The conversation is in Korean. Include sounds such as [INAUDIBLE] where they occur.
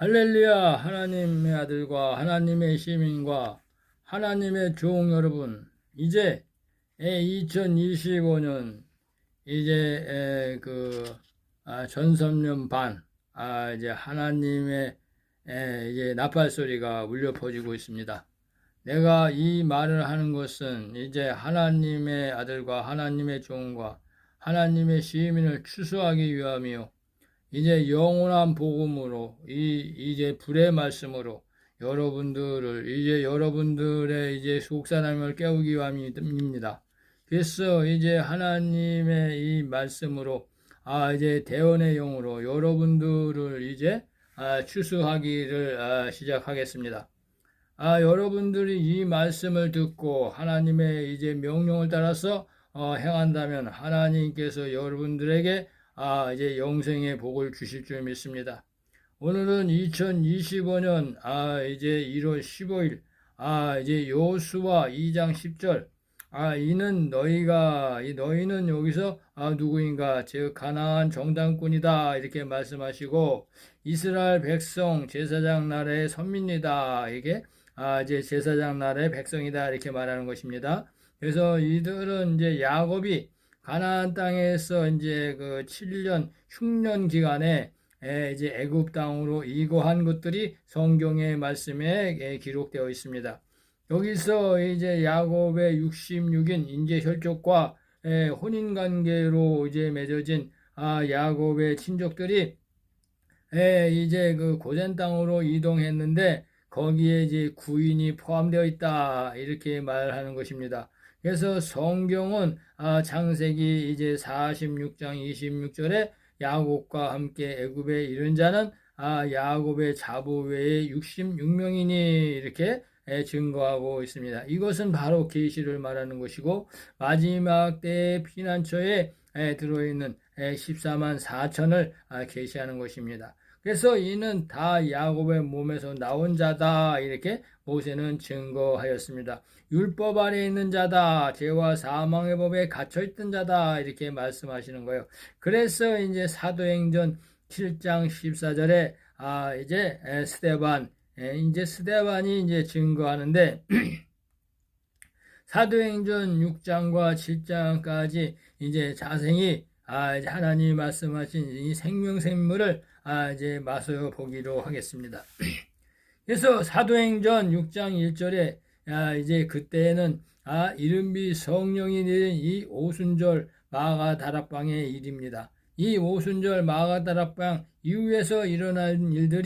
할렐루야 하나님의 아들과 하나님의 시민과 하나님의 종 여러분 이제 2025년 이제 그 아, 전섭년 반 아, 이제 하나님의 이제 나팔 소리가 울려 퍼지고 있습니다. 내가 이 말을 하는 것은 이제 하나님의 아들과 하나님의 종과 하나님의 시민을 추수하기 위함이요 이제 영원한 복음으로 이 이제 불의 말씀으로 여러분들을 이제 여러분들의 이제 속사람을 깨우기 위함입니다. 그래서 이제 하나님의 이 말씀으로 아 이제 대원의 영으로 여러분들을 이제 아, 추수하기를 아, 시작하겠습니다. 아 여러분들이 이 말씀을 듣고 하나님의 이제 명령을 따라서 어, 행한다면 하나님께서 여러분들에게 아, 이제 영생의 복을 주실 줄 믿습니다. 오늘은 2025년 아, 이제 1월 15일 아, 이제 요수와 2장 10절. 아, 이는 너희가 이 너희는 여기서 아, 누구인가? 즉 가나안 정당꾼이다. 이렇게 말씀하시고 이스라엘 백성 제사장 나라의 선민이다. 이게 아, 이제 제사장 나라의 백성이다. 이렇게 말하는 것입니다. 그래서 이들은 이제 야곱이 가나안 땅에서 이제 그 7년 흉년 기간에 이제 애굽 땅으로 이고한 것들이 성경의 말씀에 기록되어 있습니다. 여기서 이제 야곱의 66인 인재 혈족과 혼인 관계로 이제 맺어진 아 야곱의 친족들이 이제 그 고센 땅으로 이동했는데 거기에 이제 구인이 포함되어 있다 이렇게 말하는 것입니다. 그래서 성경은 아, 창세기 이제 46장 26절에 야곱과 함께 애굽에 이른 자는 아, 야곱의 자부 외에 66명이니 이렇게 증거하고 있습니다. 이것은 바로 계시를 말하는 것이고 마지막 때 피난처에 들어있는 14만 4천을 아, 계시하는 것입니다. 그래서 이는 다 야곱의 몸에서 나온 자다 이렇게 모세는 증거하였습니다. 율법 아래 있는 자다 죄와 사망의 법에 갇혀 있던 자다 이렇게 말씀하시는 거예요. 그래서 이제 사도행전 7장 14절에 아 이제 스테반 이제 스테반이 이제 증거하는데 [CLEARS THROAT] 사도행전 6장과 7장까지 이제 자세히 아 이제 하나님 말씀하신 이 생명생물을 아, 이제 마서 보기로 하겠습니다. [CLEARS THROAT] 그래서 사도행전 6장 1절에 아, 이제 그때는 아, 이른비 성령이 내린 이 오순절 마가다락방의 일입니다. 이 오순절 마가다락방 이후에서 일어난 일들이